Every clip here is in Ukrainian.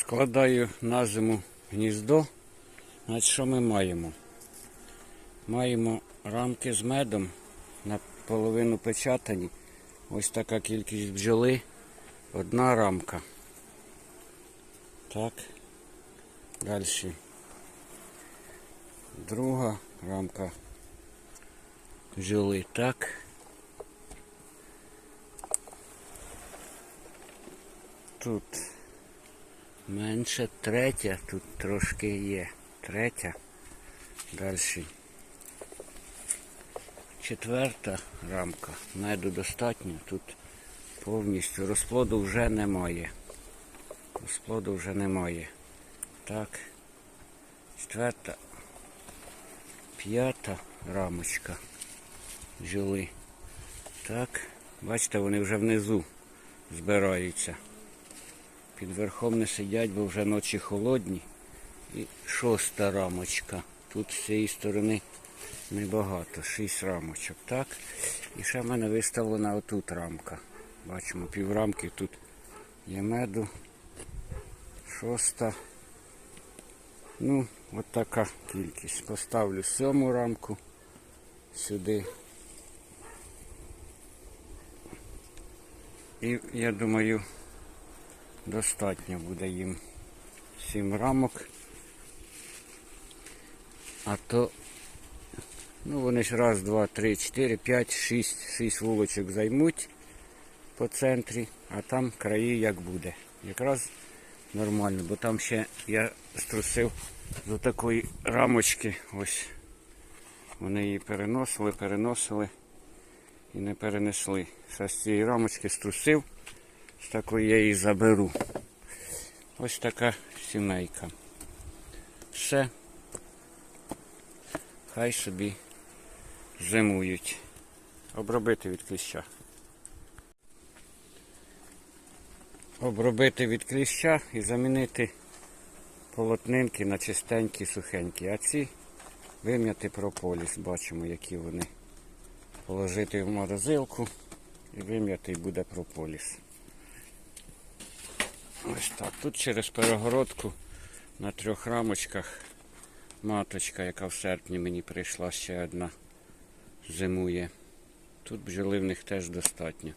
Складаю на зиму гніздо. Значить, що ми маємо? Маємо рамки з медом наполовину печатані. Ось така кількість бджоли. Одна рамка. Так. Далі. Друга рамка бджоли. Так. Тут менше третя, тут трошки є. Третя. Далі. Четверта рамка. Меду достатньо. Тут повністю розплоду вже немає. Розплоду вже немає. Так. Четверта. П'ята рамочка. Бджоли. Так. Бачите, вони вже внизу збираються. Під верхом не сидять, бо вже ночі холодні. І шоста рамочка. Тут з цієї сторони небагато, шість рамочок. Так. І ще в мене виставлена отут рамка. Бачимо, піврамки тут є меду. Шоста. Ну, от така кількість. Поставлю сьому рамку сюди. І я думаю, достатньо буде їм сім рамок. А то, ну вони ж раз, два, три, чотири, п'ять, шість, шість вулочок займуть по центрі, а там краї як буде. Якраз нормально, бо там ще я струсив до такої рамочки. Ось. Вони її переносили, переносили і не перенесли. Зараз з цієї рамочки струсив, з такої я її заберу. Ось така сімейка. Все. Хай собі зимують. Обробити від кліща. Обробити від кліща і замінити полотнинки на чистенькі, сухенькі. А ці вим'яти прополіс. Бачимо, які вони. Положити в морозилку і вим'ятий буде прополіс. Ось так. Тут через перегородку на трьох рамочках маточка, яка в серпні мені прийшла ще одна, зимує. Тут бджоли в них теж достатньо.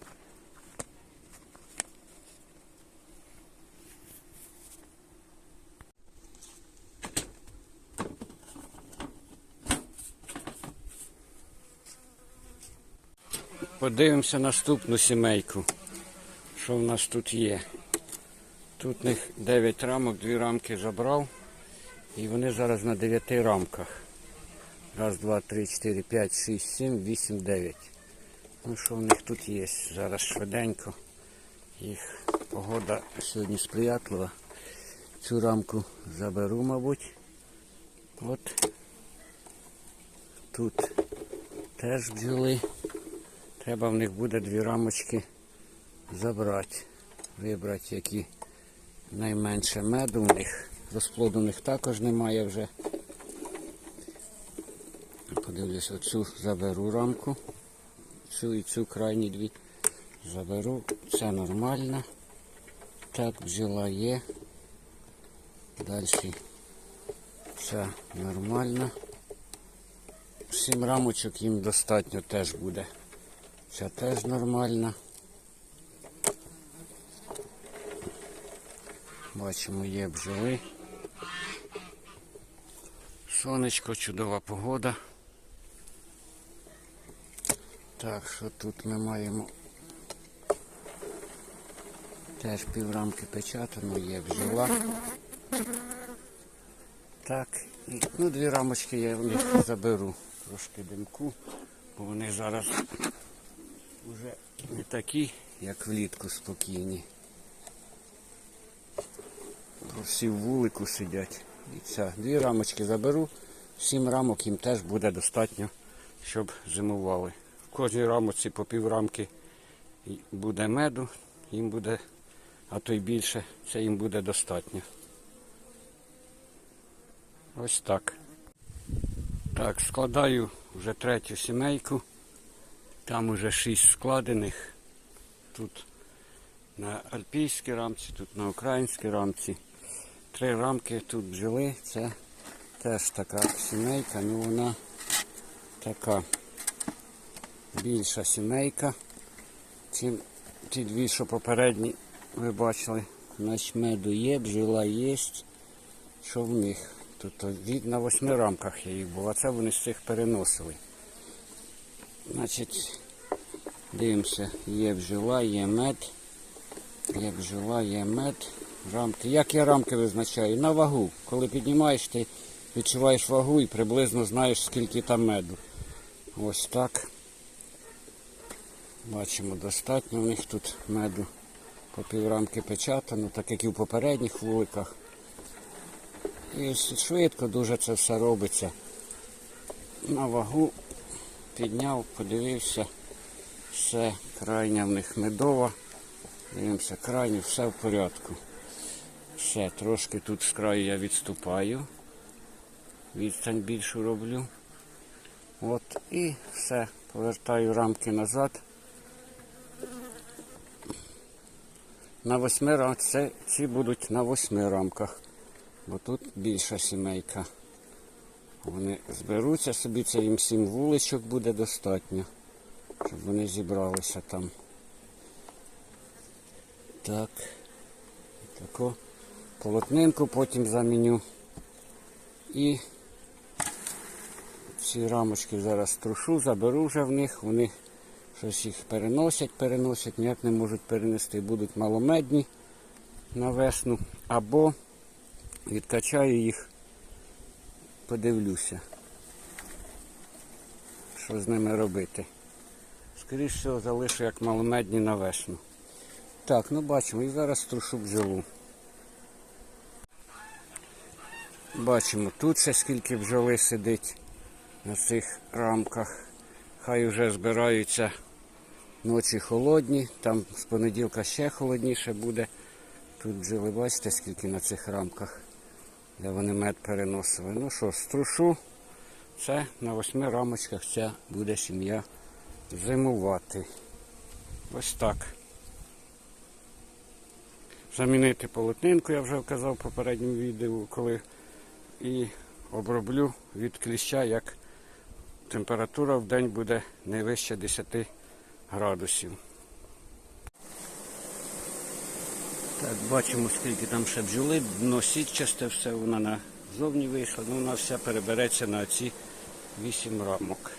Подивимося наступну сімейку. Що в нас тут є? Тут в них 9 рамок, дві рамки забрав. І вони зараз на 9 рамках. Раз, два, три, чотири, п'ять, шість, сім, вісім, дев'ять. Ну що в них тут є? Зараз швиденько. Їх погода сьогодні сприятлива. Цю рамку заберу, мабуть. От. Тут теж бджоли. Треба в них буде дві рамочки забрати. Вибрати, які найменше меду в них. Розплоду в них також немає вже. Подивлюсь, оцю заберу рамку. Цю і цю крайні дві заберу. Це нормально. Так, бджола є. Далі це нормально. Сім рамочок їм достатньо теж буде. Це теж нормально. Бачимо, є бджоли. Сонечко, чудова погода. Так, що тут ми маємо теж піврамки печатано, є бджола. Так, ну дві рамочки я в них заберу. Трошки димку, бо вони зараз вже не такі, як влітку спокійні. Всі в вулику сидять. Ця. Дві рамочки заберу, сім рамок їм теж буде достатньо, щоб зимували. В кожній рамочці по пів рамки буде меду, їм буде, а то й більше, це їм буде достатньо. Ось так. Так, складаю вже третю сімейку. Там уже шість складених. Тут на альпійській рамці, тут на українській рамці. Три рамки тут бджоли. Це теж така сімейка, ну вона така більша сімейка, чим ті дві, що попередні ви бачили. Значить, меду є, бджола є. Що в них? Тут від на восьми рамках я їх був, а це вони з цих переносили. Значить, дивимося, є бджола, є мед. Є бджола, є мед. Рамки. Як я рамки визначаю? На вагу. Коли піднімаєш, ти відчуваєш вагу і приблизно знаєш, скільки там меду. Ось так. Бачимо, достатньо у них тут меду по піврамки печатано, так як і в попередніх вуликах. І швидко дуже це все робиться. На вагу підняв, подивився. Все, крайня в них медова. Дивимося, крайню, все в порядку. Все, трошки тут з краю я відступаю. Відстань більшу роблю. От і все. Повертаю рамки назад. На восьми рамках. Ці будуть на восьми рамках. Бо тут більша сімейка. Вони зберуться собі, це їм сім вуличок буде достатньо, щоб вони зібралися там. Так. Таку полотнинку потім заміню. І ці рамочки зараз трушу, заберу вже в них, вони щось їх переносять, переносять, ніяк не можуть перенести, будуть маломедні на весну. Або відкачаю їх, подивлюся, що з ними робити. Скоріше всього залишу як маломедні на весну. Так, ну бачимо, і зараз трушу бджолу. Бачимо, тут ще скільки бджоли сидить на цих рамках. Хай вже збираються ночі холодні, там з понеділка ще холодніше буде. Тут бджоли, бачите, скільки на цих рамках, де вони мед переносили. Ну що, струшу, це на восьми рамочках ця буде сім'я зимувати. Ось так. Замінити полотнинку, я вже вказав в попередньому відео, коли і оброблю від кліща, як температура в день буде не вище 10 градусів. Так, бачимо, скільки там ще бджоли, дно сітчасте все, вона назовні вийшла, ну вона вся перебереться на ці 8 рамок.